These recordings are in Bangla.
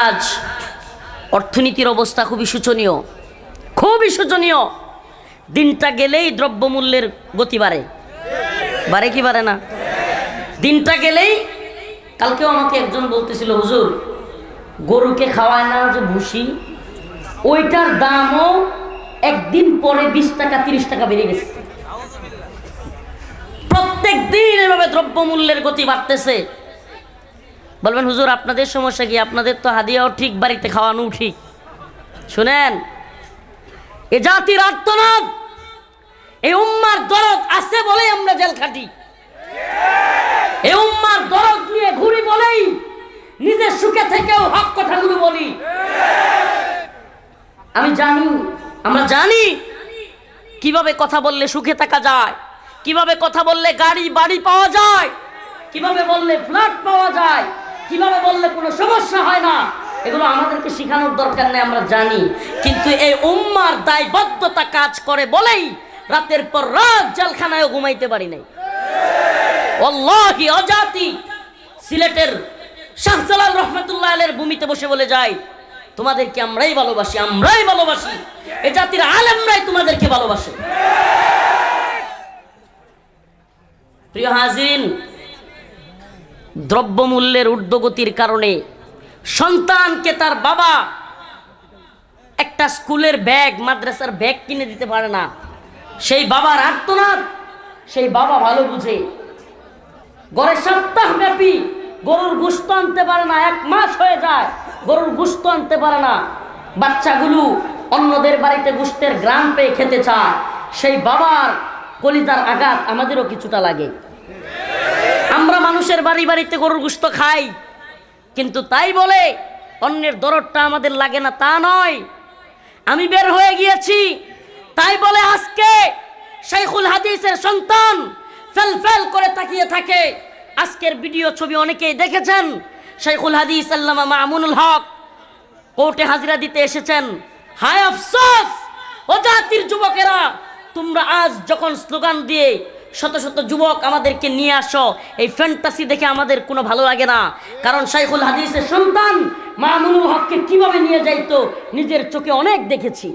আজ অর্থনীতির অবস্থা খুবই শোচনীয় খুবই শোচনীয়। দিনটা গেলেই দ্রব্যমূল্যের গতি বাড়ে। বাড়ে কি বাড়ে না? দিনটা গেলেই, কালকেও আমাকে একজন বলতেছিল, হুজুর, গরুকে খাওয়ায় না যে ভুসি, ওইটার দামও একদিন পরে বিশ টাকা, তিরিশ টাকা বেড়ে গেছে। প্রত্যেক দিন এভাবে দ্রব্যমূল্যের গতি বাড়তেছে। বলবেন, হুজুর, আপনাদের সমস্যা কি? আপনাদের তো হাদিয়াও ঠিক, বাড়িতে খাওয়ানো ঠিক। শুনেন, এ জাতির আর্তনাদ এই উম্মার দরদ আছে বলেই আমরা জেল খাটি। এই উম্মার দরদ নিয়ে ঘুরি বলেই নিজের সুখে থেকেও হক কথাগুলো বলি। আমি জানি, আমরা জানি কীভাবে কথা বললে সুখে থাকা যায়, কীভাবে কথা বললে গাড়ি, বাড়ি পাওয়া যায়, কীভাবে বললে ফ্ল্যাট পাওয়া যায় কীভাবে বললে কোনো সমস্যা হয় না? এগুলো আমাদেরকে শেখানোর দরকার নেই, আমরা জানি। কিন্তু এই উম্মার দায়বদ্ধতা কাজ করে বলেই রাতের পর রাত জেলখানায় ঘুমাইতে পারি নাই। অল্লাহি অজাতি সিলেটের শাহজালাল রহমতুল্লাহ আলের ভূমিতে বসে বলে যায়, তোমাদেরকে আমরাই ভালোবাসি আমরাই ভালোবাসি। এ জাতির আলেমরাই তোমাদেরকে ভালোবাসে। প্রিয় হাজিন দ্রব্যমূল্যের ঊর্ধ্বগতির কারণে সন্তানকে তার বাবা একটা স্কুলের ব্যাগ, মাদ্রাসার ব্যাগ কিনে দিতে পারে না। সেই বাবার আর্তনাদ, সেই বাবা ভালো বুঝে। গড়ে সপ্তাহব্যাপী গরুর গুস্ত আনতে পারে না, এক মাস হয়ে যায় গরুর গুস্ত আনতে পারে না। বাচ্চাগুলো অন্যদের বাড়িতে গুস্তের গ্রাম পেয়ে খেতে চায়। সেই বাবার কলিজার আঘাত আমাদেরও কিছুটা লাগে। আমরা মানুষের বাড়ি বাড়িতে গরুর গুস্ত খাই। কিন্তু তাই বলে, অন্যের দরদটা আমাদের লাগে না, তা নয়। আমি বের হয়ে গিয়েছি, তাই বলে আজকে শাইখুল হাদিসের সন্তান ফেল ফেল করে তাকিয়ে থাকে। আজকের ভিডিও ছবি অনেকেই দেখেছেন, শাইখুল হাদিস আল্লামা মামুনুল হক কোর্টে হাজিরা দিতে এসেছেন। হায় আফসোস! ও জাতির যুবকেরা, তোমরা আজ যখন স্লোগান দিয়ে শত শত যুবক আমাদেরকে নিয়ে আসো। এই ফ্যান্টাসি দেখে আমাদের কোনো ভালো লাগে না। কারণ শাইখুল হাদিসের সন্তান মামুনুল হককে কীভাবে নিয়ে যাইতো, নিজের চোখে অনেক দেখেছি।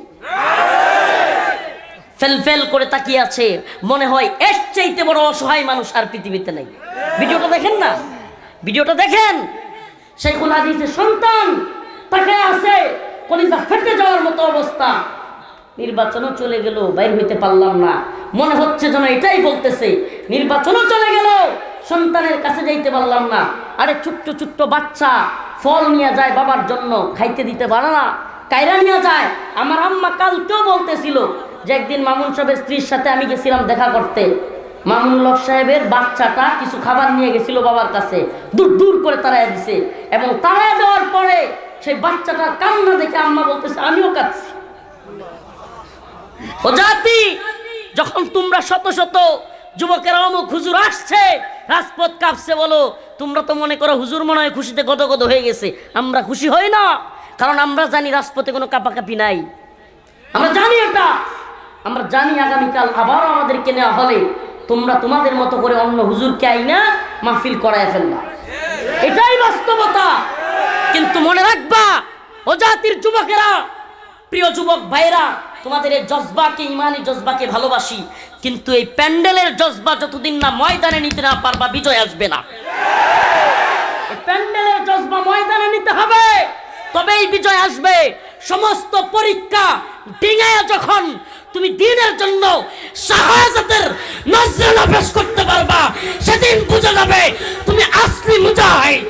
ফেল ফেল করে তাকিয়ে আছে। মনে হয় এর চাইতে বড় অসহায় মানুষ আর পৃথিবীতে নেই। ভিডিওটা দেখেন না? ভিডিওটা দেখেন? শেখুল হাদিসের সন্তান তাকে আছে কলিজা ফেটে যাওয়ার মতো অবস্থা। নির্বাচনও চলে গেল, বাইর হইতে পারলাম না। মনে হচ্ছে যেন এটাই বলতেছে, নির্বাচনও চলে গেল, সন্তানের কাছে যাইতে পারলাম না। আরে ছোট্ট ছোট্ট বাচ্চা, ফল নিয়ে যায় বাবার জন্য, খাইতে দিতে পারে না, কায়রা নিয়ে যায়। আমার আম্মা কালকেও বলতেছিল যে একদিন মামুন সাহেবের স্ত্রীর সাথে আমি গেছিলাম দেখা করতে। মামুনুল হক সাহেবের বাচ্চাটা কিছু খাবার নিয়ে গেছিল বাবার কাছে, দূর দূর করে তাড়াইয়া দিছে। এবং তাড়াইয়া দেওয়ার পরে সেই বাচ্চাটার কান্না দেখে আম্মা বলতেছে, আমিও কাঁদছি। ও যখন তোমরা শত শত যুবকেরা অমুক হুজুর আসছে, রাজপথ কাঁপছে বলো, তোমরা তো মনে করো হুজুর মনে হয় খুশিতে গদগদ হয়ে গেছে। আমরা খুশি হই না, কারণ আমরা জানি রাজপথে কোনো কাপাকাপি নাই। আমরা জানি এটা। আমরা জানি আগামীকাল আবারও আমাদেরকে নেওয়া হলে তোমরা তোমাদের মতো করে অন্য হুজুরকে আইনা মাহফিল করায় ফেলবা। এটাই বাস্তবতা। কিন্তু মনে রাখবা, ও জাতির যুবকেরা, প্রিয় যুবক ভাইরা তোমাদের এই জজবাকে, ইমানি জজবাকে ভালোবাসি, কিন্তু এই প্যান্ডেলের জজবা যতদিন না ময়দানে নিতে না পারবা, বিজয় আসবে না। প্যান্ডেলের জজবা ময়দানে নিতে হবে, তবেই বিজয় আসবে। সমস্ত পরীক্ষা ডিঙায় যখন তুমি দিনের জন্য শাহাজাতের নজরানা পেশ করতে পারবা, সেদিন বুঝে যাবে তুমি আসলি মুজাহিদ।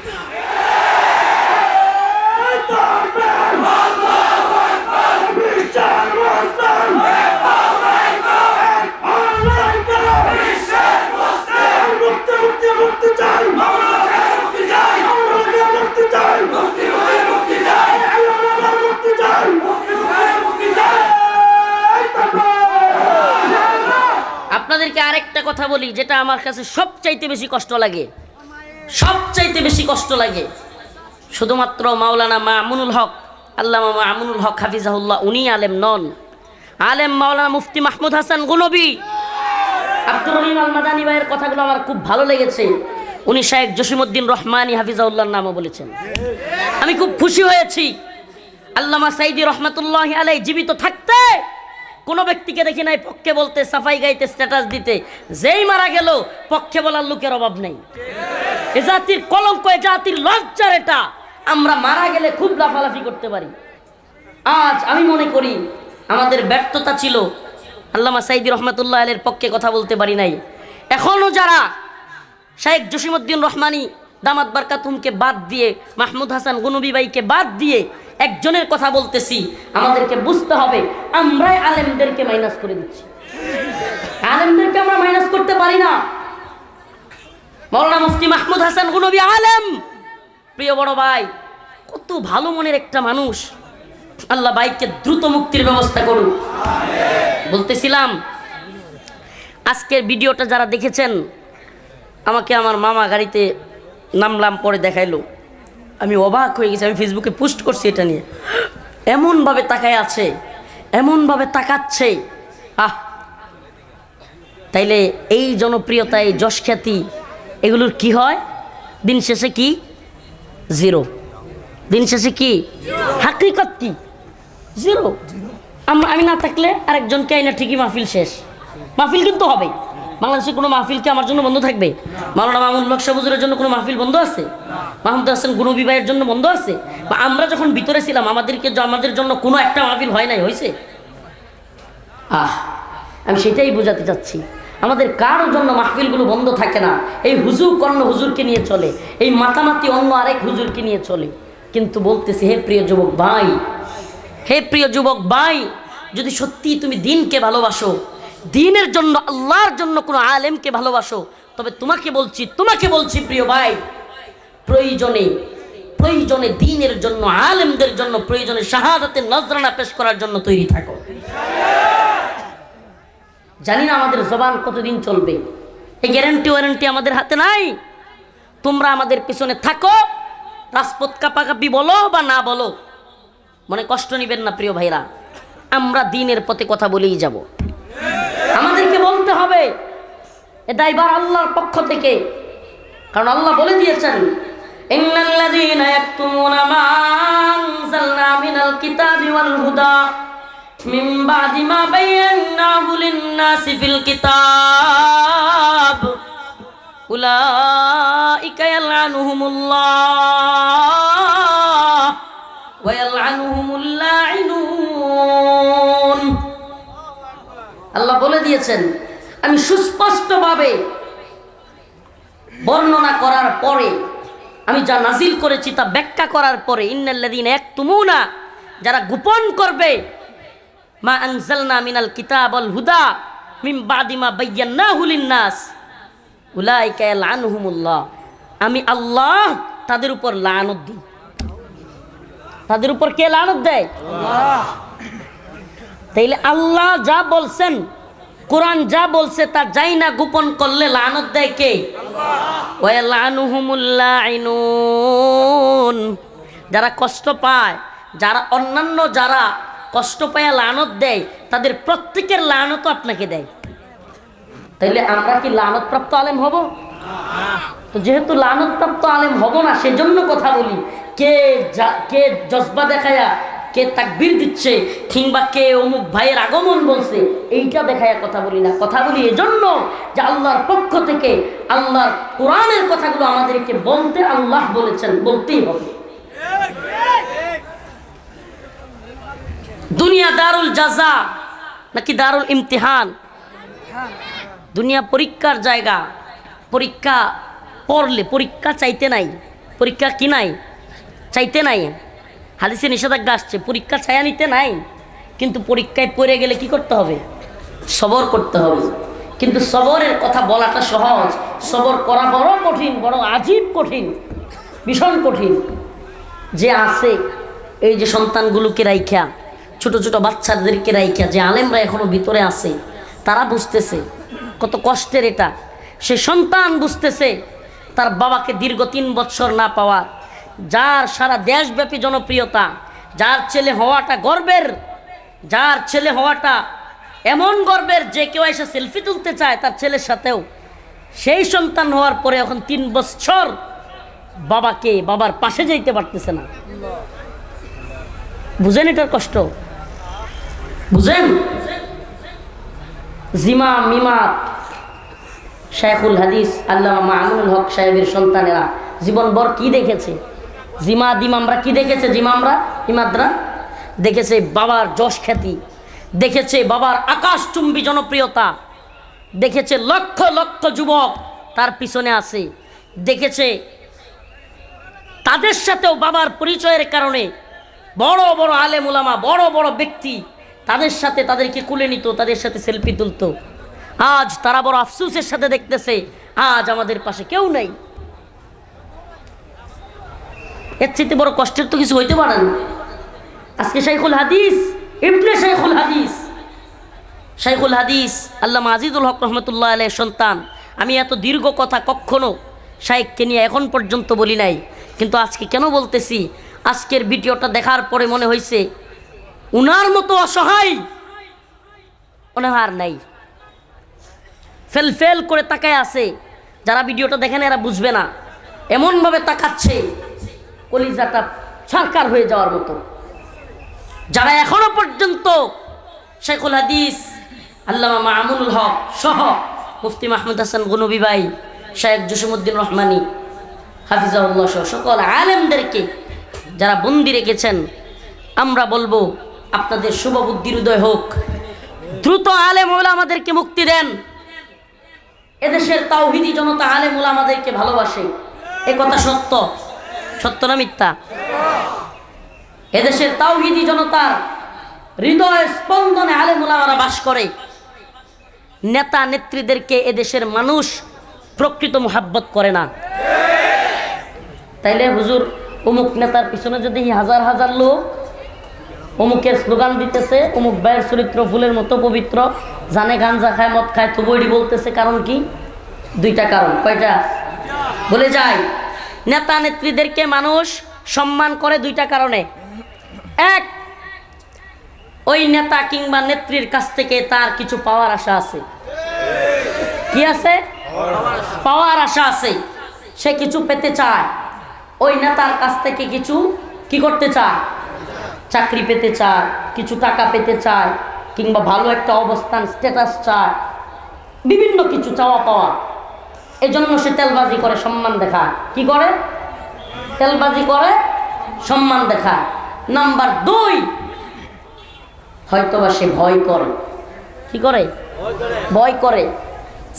আপনাদেরকে আরেকটা কথা বলি, যেটা আমার কাছে সবচাইতে বেশি কষ্ট লাগে। সবচাইতে বেশি কষ্ট লাগে। শুধুমাত্র মাওলানা মামুনুল হক, আল্লামা মামুনুল হক হাফিজাহুল্লাহ, উনি আলেম নন। আলেম মাওলানা মুফতি মাহমুদ হাসান গুনবী আব্দুর রহিম আল মাদানী ভাইয়ের কথাগুলো আমার খুব ভালো লেগেছে। উনি শাহেক জসিমুদ্দিন রহমানি হাফিজাউল্লাহর নামও বলেছেন। আমি খুব খুশি হয়েছি। আল্লামা সাইদি রহমতুল্লাহ আলাই জীবিত থাকতে কোনো ব্যক্তিকে দেখি নাই, পক্ষে বলতে, সাফাই গাইতে স্ট্যাটাস দিতে। যেই মারা গেল, পক্ষে বলার লোকের অভাব নেই। এ জাতির কলঙ্ক, এ জাতির লজ্জার এটা। আমরা মারা গেলে খুব লাফালাফি করতে পারি। আজ আমি মনে করি, আমাদের ব্যর্থতা ছিল আল্লামা সাইদি রহমতুল্লাহ আলের পক্ষে কথা বলতে পারি নাই। এখনও যারা শাহেক জসিমুদ্দিন রহমানি দামাত বারকাতুমকে বাদ দিয়ে, মাহমুদ হাসান গুনবি ভাইকে বাদ দিয়ে একজনের কথা বলতেছি, আমাদেরকে বুঝতে হবে, আমরাই আলেমদেরকে মাইনাস করে দিচ্ছি। আলেমদেরকে আমরা মাইনাস করতে পারি না। মৌলানা মুফতি মাহমুদ হাসান গুনবি আলেম, প্রিয় বড় ভাই, কত ভালো মনের একটা মানুষ। আল্লাহ বাইককে দ্রুত মুক্তির ব্যবস্থা করুন বলতেছিলাম, আজকের ভিডিওটা যারা দেখেছেন, আমাকে আমার মামা গাড়িতে নামলাম, পরে দেখাইলো। আমি অবাক হয়ে গেছি, আমি ফেসবুকে পোস্ট করছি এটা নিয়ে। এমনভাবে তাকায় আছে, এমনভাবে তাকাচ্ছে। আহ! তাইলে এই জনপ্রিয়তা, এই এগুলোর কি হয়? দিন শেষে কি? জিরো। দিন শেষে কি? হাকিকত কি? জিরো। আমি না থাকলে আরেকজনকে আইনা ঠিকই মাহফিল শেষ। মাহফিল কিন্তু হবে বাংলাদেশে কোনো মাহফিল কি আমার জন্য বন্ধ থাকবে? মাওলানা মামুন লক সাবুজুরের জন্য কোনো মাহফিল বন্ধ আছে? মাহমুদ হাসান গুনু বিবাহের জন্য বন্ধ আছে? বা আমরা যখন ভিতরে ছিলাম, আমাদেরকে আমাদের জন্য কোনো একটা মাহফিল হয় নাই, হয়েছে? আহ, আমি সেটাই বোঝাতে চাচ্ছি। আমাদের কারও জন্য মাহফিলগুলো বন্ধ থাকে না। এই হুজুর কর্ণ হুজুরকে নিয়ে চলে। এই মাতামাতি অন্য আরেক হুজুরকে নিয়ে চলে। কিন্তু বলতেছি, হে প্রিয় যুবক ভাই হে প্রিয় যুবক ভাই, যদি সত্যি তুমি দিনকে ভালোবাসো, দিনের জন্য আল্লাহর জন্য কোনো আলেমকে ভালোবাসো, তবে তোমাকে বলছি তোমাকে বলছি প্রিয় ভাই, প্রয়োজনে প্রয়োজনে দিনের জন্য, আলেমদের জন্য, প্রয়োজনে শাহাদাতের নজরানা পেশ করার জন্য তৈরি থাকো। জানি না আমাদের জবান কতদিন চলবে। এই গ্যারান্টি ওয়ারেন্টি আমাদের হাতে নাই। তোমরা আমাদের পিছনে থাকো, রাজপথ কাপাকাপি বলো বা না বলো। মনে কষ্ট নিবেন না, প্রিয় ভাইরা। আমরা দিনের পথে কথা বলেই যাব। আমাদেরকে বলতে হবে, এ দায়বার আল্লাহর পক্ষ থেকে। কারণ আল্লাহ বলে দিয়েছেন আনজালনা মিনাল কিতাবি আল্লাহ বলে দিয়েছেন, আমি সুস্পষ্টভাবে বর্ণনা করার পরে, আমি যা নাজিল করেছি তা ব্যাখ্যা করার পরে ইন্নাল্লাদিন এক তুমুনা যারা গোপন করবে, মা আনজালনা মিনাল কিতাব আল হুদা মিম বাদিমা বাইয়ান্নাহু লিন্নাস, উলাইকা লানহুমুল্লাহ আমি আল্লাহ তাদের উপর লানত দিই। তাদের উপর কে লানত দেয়? তাইলে আল্লাহ যা বলছেন, কোরআন যা বলছে তা যাই না গোপন করলে লানত দেয় কে? যারা কষ্ট পায়, যারা অন্যান্য যারা কষ্ট পায় লানত দেয়, তাদের প্রত্যেকের লানতও আপনাকে দেয়। তাইলে আমরা কি লানতপ্রাপ্ত আলেম হব? তো যেহেতু লানতপ্রাপ্ত আলেম হব না, সেজন্য কথা বলি। কে কে জজবা দেখায়া, কে তাকবীর দিচ্ছে, কিংবা কে অমুক ভাইয়ের আগমন বলছে, এইটা দেখায়া কথা বলি না। কথা বলি এজন্য যে আল্লাহর পক্ষ থেকে আল্লাহর কোরআনের কথাগুলো আমাদেরকে বলতে আল্লাহ বলেছেন, বলতেই হবে। দুনিয়া দারুল জাজা নাকি দারুল ইমতিহান? দুনিয়া পরীক্ষার জায়গা, পরীক্ষা পড়লে, পরীক্ষা চাইতে নাই, পরীক্ষা কি নাই? চাইতে নাই। হাদিসে নিষেধাজ্ঞা আসছে, পরীক্ষা ছায়া নিতে নাই। কিন্তু পরীক্ষায় পড়ে গেলে কি করতে হবে? সবর করতে হবে। কিন্তু সবরের কথা বলাটা সহজ। সবর করা বড় কঠিন, বড় আজীব কঠিন, ভীষণ কঠিন। যে আছে, এই যে সন্তানগুলোকে রাইখা, ছোট ছোট বাচ্চাদেরকে রাইখা, যে আলেমরা এখনও ভিতরে আছে, তারা বুঝতেছে কত কষ্টের এটা। সে সন্তান বুঝতেছে তার বাবাকে দীর্ঘ তিন বৎসর না পাওয়া যার সারা দেশব্যাপী জনপ্রিয়তা, যার ছেলে হওয়াটা গর্বের, যার ছেলে হওয়াটা এমন গর্বের যে কেউ এসে সেলফি তুলতে চায় তার ছেলের সাথেও। সেই সন্তান হওয়ার পরে এখন তিন বছর বাবাকে বাবার পাশে যাইতে পারতেছে না। বুঝেন এটার কষ্ট? বুঝেন? জিমা মিমাত শাইখুল হাদিস, আল্লামা মামুনুল হক সাহেবের সন্তানেরা জীবনভর কি দেখেছে? জিমা, দিমামরা কি দেখেছে? জিমামরা, ইমাদরা? দেখেছে বাবার যশ খ্যাতি, দেখেছে বাবার আকাশচুম্বী জনপ্রিয়তা, দেখেছে লক্ষ লক্ষ যুবক তার পিছনে আছে, দেখেছে তাদের সাথেও বাবার পরিচয়ের কারণে বড় বড় আলেম ওলামা বড় বড় ব্যক্তি তাদের সাথে তাদেরকে কুলে নিত, তাদের সাথে সেলফি তুলতো। আজ তারা বড় আফসুসের সাথে দেখতেছে, আজ আমাদের পাশে কেউ নেই। এর চেয়ে বড় কষ্টের তো কিছু হইতে পারে না। আজকে শাইখুল হাদিস, ইবনে শাইখুল হাদিস। শাইখুল হাদিস আল্লাহ আজিজুল হক রহমতুল্লাহ আলের সন্তান। আমি এত দীর্ঘ কথা কখনো শাইখকে নিয়ে এখন পর্যন্ত বলি নাই। কিন্তু আজকে কেন বলতেছি? আজকের ভিডিওটা দেখার পরে মনে হয়েছে উনার মতো অসহায় আর নাই। ফেল ফেল করে তাকায় আছে। যারা ভিডিওটা দেখেন এরা বুঝবে না। এমনভাবে তাকাচ্ছে। কলিজাটা সরকার হয়ে যাওয়ার মতো। যারা এখনও পর্যন্ত শেখুল হাদিস, আল্লামা মামুনুল হক সহ মুফতি মাহমুদ হাসান গুনবী ভাই শাহেখ জসিমুদ্দিন রহমানী হাফিজাউল্লাহ সহ সকল আলেমদেরকে যারা বন্দি রেখেছেন, আমরা বলব আপনাদের শুভ বুদ্ধির উদয় হোক। দ্রুত আলেম ওলা আমাদেরকে মুক্তি দেন। এদেশের তাওহিদি জনতা আলেম ওলা আমাদেরকে ভালোবাসে। এ কথা সত্য। সত্য না মিথ্যা? এদেশের তাওহিদি জনতার হৃদয় স্পন্দনে আলেমুলামারা বাস করে। নেতা নেত্রীদেরকে এদেশের মানুষ প্রকৃত মোহাব্বত করে না। তাইলে হুজুর, অমুক নেতার পিছনে যদি হাজার হাজার লোক অমুকের স্লোগান দিতেছে, অমুক ভাইয়ের চরিত্র ফুলের মতো পবিত্র, জানে গাঞ্জা খায়, মদ খায়, তবু বলতেছে কারণ কি? দুইটা কারণ। কয়টা? বলে যায় নেতা নেত্রীদেরকে মানুষ সম্মান করে দুইটা কারণে। এক, ওই নেতা কিংবা নেত্রীর কাছ থেকে তার কিছু পাওয়ার আশা আছে। কি আছে? পাওয়ার আশা আছে। সে কিছু পেতে চায়। ওই নেতার কাছ থেকে কিছু কি করতে চায়? চাকরি পেতে চায়, কিছু টাকা পেতে চায়, কিংবা ভালো একটা অবস্থান স্ট্যাটাস চায়, বিভিন্ন কিছু চাওয়া পাওয়া। এই জন্য সে তেলবাজি করে, সম্মান দেখায়। কি করে? তেলবাজি করে, সম্মান দেখায়। নাম্বার দুই, হয়তোবা সে ভয় করে। কি করে? ভয় করে।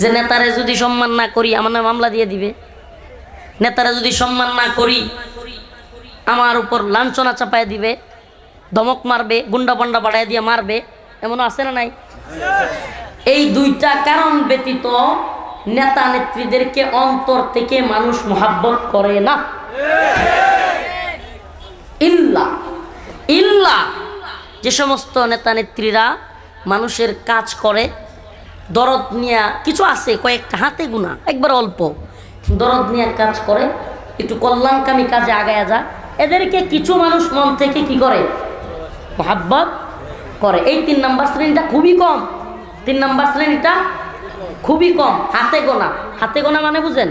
যে নেতারে যদি সম্মান না করি, আমার মামলা দিয়ে দিবে। নেতারা যদি সম্মান না করি, আমার উপর লাঞ্ছনা চাপায় দিবে, ধমক মারবে, গুন্ডা পান্ডা বাড়াই দিয়ে মারবে। এমন আছে না নাই? এই দুইটা কারণ ব্যতীত নেতা নেত্রীদেরকে অন্তর থেকে মানুষ মোহাব্বত করে না। ইল্লা ইল্লা যে সমস্ত নেতা নেত্রীরা মানুষের কাজ করে, দরদ নিয়ে কিছু আছে, কয়েকটা হাতে গুণা একবার অল্প। দরদ নিয়ে কাজ করে, একটু কল্যাণকামী কাজে আগায়া যা এদেরকে কিছু মানুষ মন থেকে কি করে? মহাব্বত করে। এই তিন নাম্বার শ্রেণীটা খুবই কম। তিন নাম্বার শ্রেণীটা খুবই কম, হাতে গোনা। হাতে গোনা মানে বুঝেন?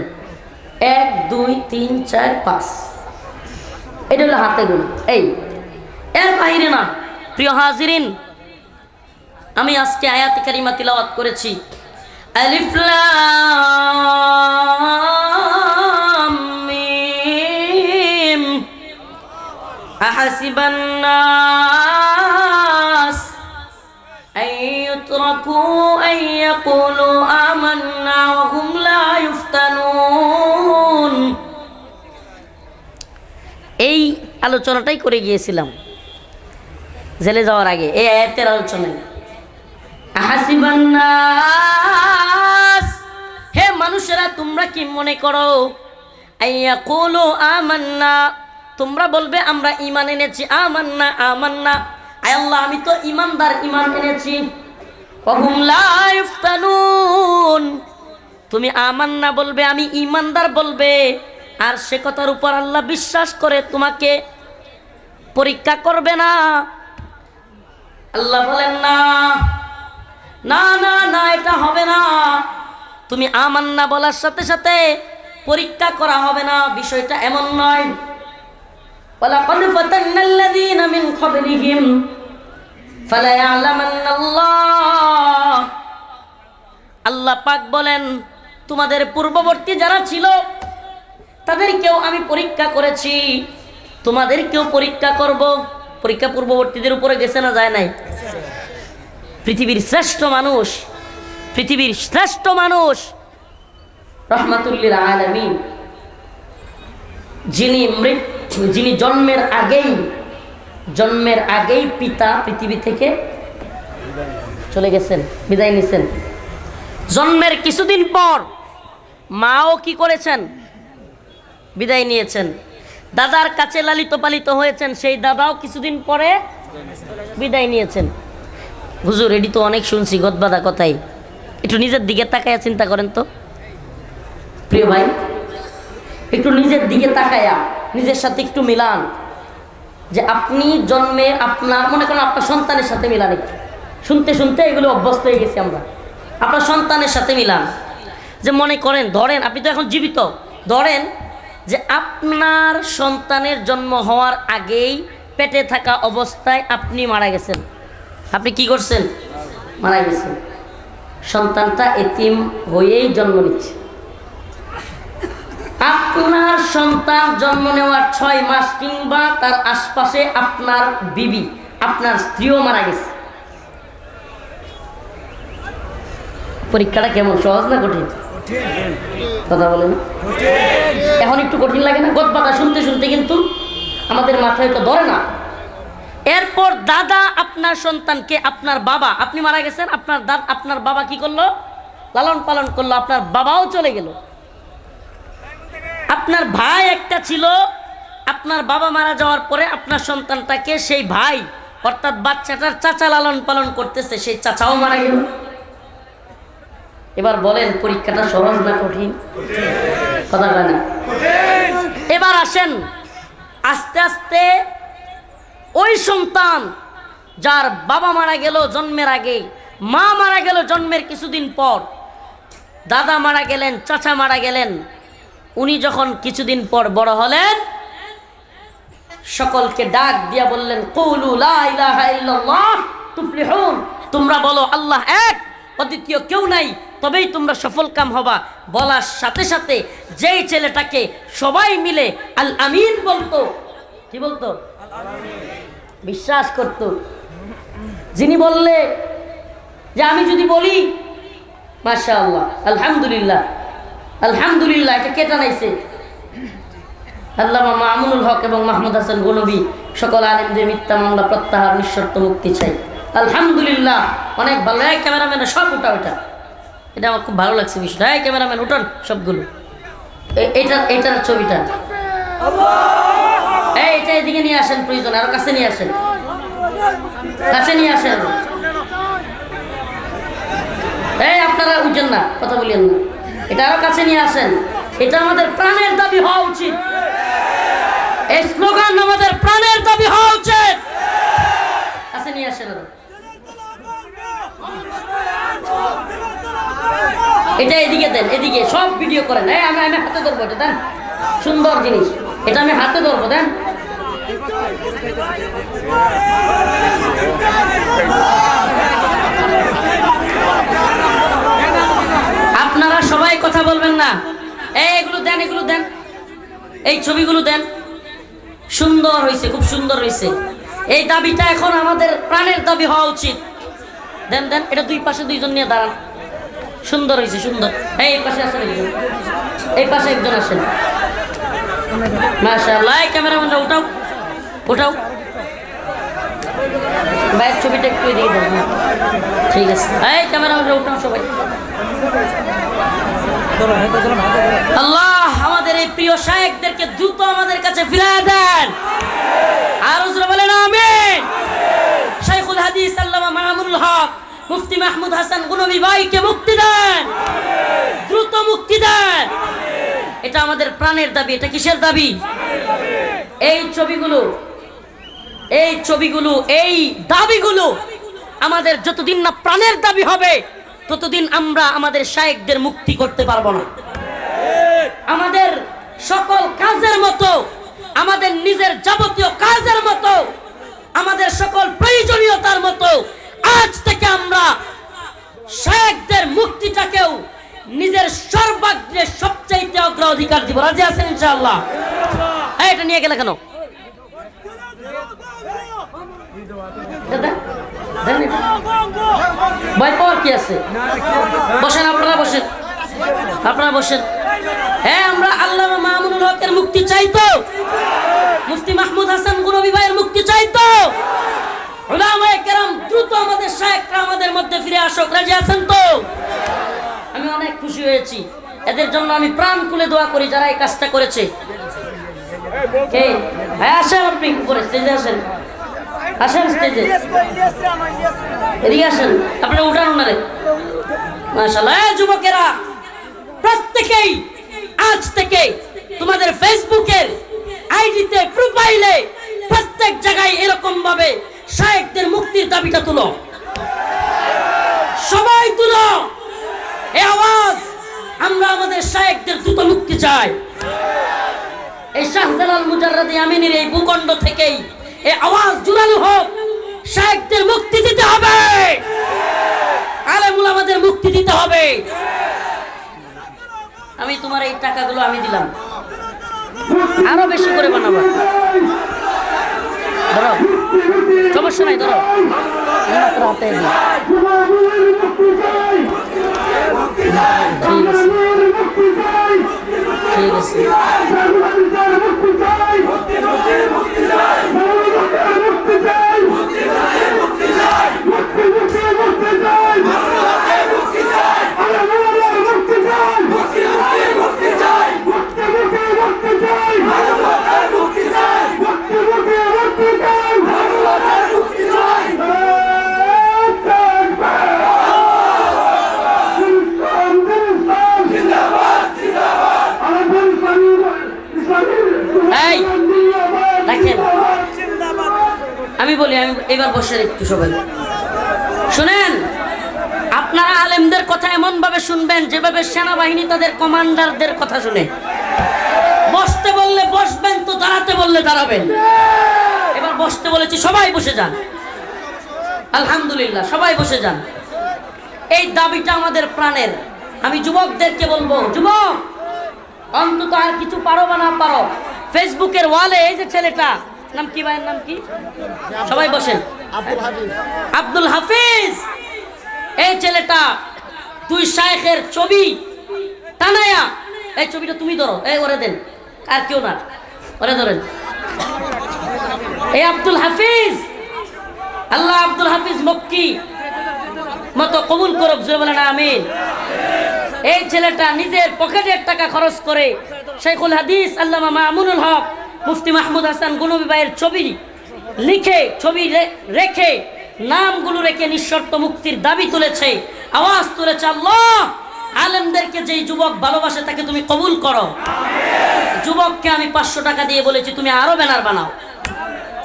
এক, দুই, তিন, চার, পাঁচ। এটা হলো হাতে গোনা। এই, এর বাহিরে না। প্রিয় হাজিরিন, আমি আজকে আয়াত কারিমা তিলাওয়াত করেছি। আলিফ লাম يتركوا أن يقولوا آمنا وهم لا يفتنون এই আলোচনাটাই করে গিয়েছিলাম জেলে যাওয়ার আগে এই আয়াতের আলোচনায় আহাসিবান্নাস হে মানুষেরা তোমরা কি মনে করো আইয়া কোলো আমান্না তোমরা বলবে আমরা ইমান এনেছি আমান্না আমান্না আয় আল্লাহ আমি তো ইমানদার ইমান এনেছি কহুম লা ইফতানুন তুমি আমান্না বলবে আমি ইমানদার বলবে আর সে কথার উপর আল্লাহ বিশ্বাস করে তোমাকে পরীক্ষা করবে না আল্লাহ বলেন না না না না এটা হবে না তুমি আমান্না বলার সাথে সাথে পরীক্ষা করা হবে না বিষয়টা এমন নয় ولقد فتنا الذين من قبلهم فليعلمن الله আল্লাহ পাক বলেন, তোমাদের পূর্ববর্তী যারা ছিল, তাদেরকেও আমি পরীক্ষা করেছি। তোমাদেরকেও পরীক্ষা করব। পরীক্ষা পূর্ববর্তীদের উপরে গেছে না, যায় নাই? পৃথিবীর শ্রেষ্ঠ মানুষ, পৃথিবীর শ্রেষ্ঠ মানুষ রহমাতুল্লিল আলমিন, যিনি মৃত্যু যিনি জন্মের আগেই জন্মের আগেই পিতা পৃথিবী থেকে চলে গেছেন, বিদায় নিছেন। জন্মের কিছুদিন পর মাও কি করেছেন? বিদায় নিয়েছেন। দাদার কাছে লালিত পালিত হয়েছেন, সেই দাদাও কিছুদিন পরে বিদায় নিয়েছেন। হুজুর, এটি তো অনেক শুনছি, গদবাদা কথাই। একটু নিজের দিকে তাকাইয়া চিন্তা করেন তো। প্রিয় ভাই, একটু নিজের দিকে তাকায়া, নিজের সাথে একটু মিলান। যে আপনি জন্মের আপনার, মনে করেন আপনার সন্তানের সাথে মিলান একটু। শুনতে শুনতে এগুলো অভ্যস্ত হয়ে গেছি আমরা। আপনার সন্তানের সাথে মিলান। যে মনে করেন, ধরেন, আপনি তো এখন জীবিত। ধরেন যে আপনার সন্তানের জন্ম হওয়ার আগেই পেটে থাকা অবস্থায় আপনি মারা গেছেন। আপনি কি করছেন? মারা গেছেন। সন্তানটা এতিম হয়েই জন্ম নিচ্ছে। আপনার সন্তান জন্ম নেওয়ার ছয় মাস কিংবা তার আশপাশে আপনার বিবি, আপনার স্ত্রীও মারা গেছে। পরীক্ষাটা কেমন? সহজ না কঠিন? কথা বলেন। এখন একটু কঠিন লাগে না? গদবাতা শুনতে শুনতে কিন্তু আমাদের মাথায় তো ধরে না। এরপর দাদা আপনার সন্তানকে, আপনার বাবা, আপনি মারা গেছেন, আপনার দাদ আপনার বাবা কি করল? লালন পালন করল, আপনার বাবাও চলে গেল। আপনার ভাই একটা ছিল, আপনার বাবা মারা যাওয়ার পরে আপনার সন্তানটাকে সেই ভাই, অর্থাৎ বাচ্চাটার চাচা লালন পালন করতেছে, সেই চাচাও মারা গেল। এবার বলেন, পরীক্ষাটা সহজ না কঠিন? কথা বলে না। এবার আসেন, আস্তে আস্তে ওই সন্তান যার বাবা মারা গেল জন্মের আগে, মা মারা গেল জন্মের কিছুদিন পর, দাদা মারা গেলেন, চাচা মারা গেলেন, উনি যখন কিছুদিন পর বড় হলেন, সকলকে ডাক দিয়া বললেন তোমরা বলো, আল্লাহ এক, অদ্বিতীয় কেউ নাই। তবেই তোমরা সফল কাম হবা। বলার সাথে সাথে যেই ছেলেটাকে সবাই মিলে আল আমিন বলতো, কি বলতো? বিশ্বাস করত। যিনি বললে যে আমি যদি বলি মাশা আল্লাহ আলহামদুলিল্লাহ আলহামদুলিল্লাহ, এটা কে টানাইছে আল্লামা মামুনুল হক এবং মাহমুদ হাসান গনবী, সকল আলিমদের মিথ্যা মামলা প্রত্যাহার নিঃশর্ত মুক্তি চাই। আলহামদুলিল্লাহ, অনেক ভালো। ক্যামেরাম্যান সব ওটা ওটা এটা আমার খুব ভালো লাগছে বিষয়টা। এই ক্যামেরাম্যান, উঠান সবগুলো। এটা, এটার ছবিটা। এই, এটা এদিকে নিয়ে আসেন প্রয়োজন, আরও কাছে নিয়ে আসেন। কাছে নিয়ে আসেন। এই, আপনারা উঠেন না, কথা বলিয়েন না। এটা আরও কাছে নিয়ে আসেন। এটা আমাদের প্রাণের দাবি হওয়া উচিত। এই স্লোগান আমাদের প্রাণের দাবি হওয়া উচিত। কাছে নিয়ে আসেন আরও। এটা এদিকে দেন, এদিকে। সব ভিডিও করেন। এই, আমি আমি হাতে ধরবো এটা, দেন। সুন্দর জিনিস। এটা আমি হাতে ধরবো, দেন। আপনারা সবাই কথা বলবেন না। এগুলো দেন এগুলো দেন। এই ছবিগুলো দেন। সুন্দর হয়েছে খুব সুন্দর হয়েছে এই দাবিটা এখন আমাদের প্রাণের দাবি হওয়া উচিত। দেন দেন, এটা দুই পাশে দুইজন নিয়ে দাঁড়ান। সুন্দর হয়েছে, সুন্দর। এই পাশে আসেন এই পাশে একজন আসেন। মাশাআল্লাহ, এই ক্যামেরাম্যানরা উঠাও উঠাও। বাইরের ছবিটা একটু এদিকে দেন। ঠিক আছে। এই ক্যামেরাম্যানরা উঠাও সবাই। আল্লাহ, আমাদের এই প্রিয় শায়েকদেরকে দ্রুত আমাদের কাছে ফিরিয়ে দেন। আর বলেন, আমিন। শাইখুল হাদিস আল্লামা মাহমুদুল হক। মুফতি মাহমুদ হাসান গুনবী ভাইকে মুক্তি দেন। দ্রুত মুক্তি দেন। এটা আমাদের প্রাণের দাবি, এটা কিসের দাবি? এই ছবিগুলো এই ছবিগুলো, এই দাবিগুলো আমাদের যতদিন না প্রাণের দাবি হবে, ততদিন আমরা আমাদের শায়েকদের মুক্তি করতে পারব না। আমাদের সকল কাজের মতো, আমাদের নিজের যাবতীয় কাজের মতো, আমাদের সকল প্রয়োজনীয়তার মতো আজ থেকে আমরা শায়েকদের মুক্তিটাকেও নিজের সর্বাগ্রে সবচাইতে অগ্রাধিকার দিব। রাজি আছেন ইনশাআল্লাহ? এটা নিয়ে গেলে কেন? পাওয়ার কি আছে? বসেন, আপনারা বসেন। আপনারা বসেন। হ্যাঁ আমরা আল্লাহ মামুনুল হকের মুক্তি চাইতো মুফতি মাহমুদ হাসান গুনবী ভাইয়ের মুক্তি চাইতো ওলামায়ে কেরাম, দ্রুত আমাদের শায়েকরা আমাদের মধ্যে ফিরে আসুক। রাজি আছেন তো? আমি অনেক খুশি হয়েছি। এদের জন্য আমি প্রাণ খুলে দোয়া করি যারা এই কাজটা করেছে। হ্যাঁ আসেন আপনি উপরে স্টেজে আসেন। আসেন স্টেজে এদিকে আসেন। আপনারা উঠান ওনারে। মাশাআল্লাহ। যুবকেরা, প্রত্যেকেই আজ থেকে তোমাদের ফেসবুকের আইডিতে প্রোফাইলে প্রত্যেক জায়গায় এরকম ভাবে শায়েকদের মুক্তির দাবিটা তুলো। সবাই তুলো। এ আওয়াজ, আমরা আমাদের শায়েকদের দ্রুত মুক্তি চাই। এই শাহজালাল মুজাররাদি আমিনের এই ভূখণ্ড থেকেই এই আওয়াজ জুড়ানো হোক। শায়েকদের মুক্তি দিতে হবে। আলেমুল আমাদের মুক্তি দিতে হবে। আমি তোমার এই টাকাগুলো আমি দিলাম। আরও বেশি করে বানাবো। ধরো। সমস্যা নাই ধরো মাত্র হাতে। ঠিক আছে ঠিক আছে এই দেখেন আমি বলি আমি এবার বসে একটু সবাই। শুনেন, আপনারা আলেমদের কথা এমন ভাবে শুনবেন, যেভাবে সেনাবাহিনী তাদের কমান্ডারদের কথা শুনে। বসতে বললে বসবেন তো দাঁড়াতে বললে দাঁড়াবেন। এবার বসতে বলেছি, সবাই বসে যান। আলহামদুলিল্লাহ, সবাই বসে যান। এই দাবিটা আমাদের প্রাণের। আমি যুবকদেরকে বলব, যুবক, অন্তত আর কিছু পারো বা না পারো, ফেসবুকের ওয়ালে এই যে ছেলেটা নাম কি ভাইয়ের নাম কি? সবাই বসেন। আব্দুল হাফিজ। এই ছেলেটা তুই শায়েখের ছবি? টানায়া এই ছবিটা তুমি ধরো এই ওরে দেন। আর কেউ না। ওরে ধরেন। এই আব্দুল হাফিজ! আল্লাহ আব্দুল হাফিজ মক্কি। মতো কবুল করব জোরে বলেন আমিন। এই ছেলেটা নিজের পকেটের টাকা খরচ করে শেখুল হাদিস আল্লামা মামুনুল হক মুফতি মাহমুদ হাসান গুনবি ভাইয়ের ছবি লিখে, ছবি রেখে নামগুলো রেখে নিঃশর্ত মুক্তির দাবি তুলেছে, আওয়াজ তুলেছে আল্লাহ। আলেমদেরকে যেই যুবক ভালোবাসে তাকে তুমি কবুল করো। যুবককে আমি পাঁচশো টাকা দিয়ে বলেছি, তুমি আরও ব্যানার বানাও।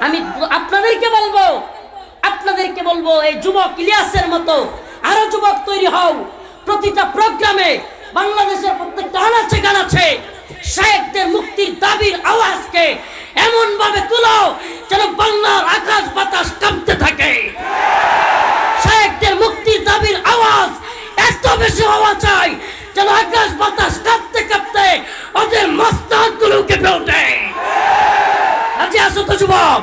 আমি আপনাদেরকে বলব আপনাদেরকে বলব, এই যুবক ইলিয়াসের মতো আরও যুবক তৈরি হও। প্রতিটা প্রোগ্রামে বাংলাদেশের প্রত্যেকটা আনাচে গানাচে শায়েকদের মুক্তির দাবির আওয়াজকে এমন ভাবে তুলো যেন বাংলার আকাশ বাতাস কাঁপতে থাকে। শায়েকদের মুক্তির দাবির আওয়াজ এত বেশি হওয়া চাই যেন আকাশ বাতাস কাঁপতে কাঁপতে ওদের মস্তাদগুলো কেঁপে ওঠে রাজি আসো তো, যুবক?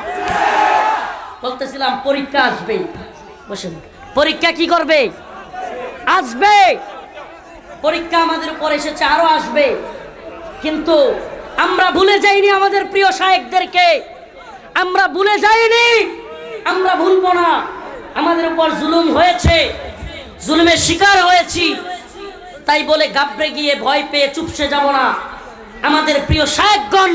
বলতেছিলাম, পরীক্ষা আসবে। বসেন। পরীক্ষা কি করবে? আসবে। পরীক্ষা আমাদের উপর এসেছে, আরও আসবে। কিন্তু আমরা ভুলে যাইনি আমাদের প্রিয় শায়েকদেরকে। আমরা ভুলে যাইনি, আমরা ভুলবো না। আমাদের উপর জুলুম হয়েছে, জুলুমের শিকার হয়েছি। তাই বলে গাবড়ে গিয়ে ভয় পেয়ে চুপসে যাব না। আমাদের প্রিয় শায়েকগণ,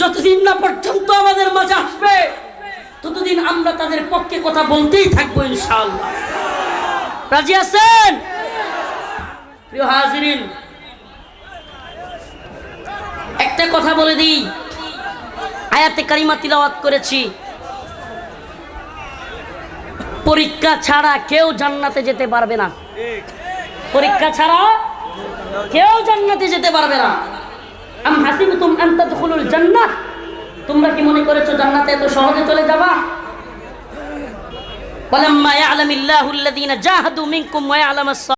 যতদিন না পর্যন্ত আমাদের মাঝে আসবে, ততদিন আমরা তাদের পক্ষে কথা বলতেই থাকব ইনশাআল্লাহ। রাজি আছেন? প্রিয় হাজিরিন একটা কথা বলে দিই আয়াতে কারিমা তিলাওয়াত করেছি পরীক্ষা ছাড়া কেউ জান্নাতে যেতে পারবে না পরীক্ষা ছাড়া কেউ জান্নাতে যেতে পারবে না আম হাসিবতুম আন তাদখুলুল জান্নাত তোমরা কি মনে করেছো জান্নাতে এত সহজে চলে যাবা ولما يعلم الله الذين جاهدوا منكم ويعلم الصابرين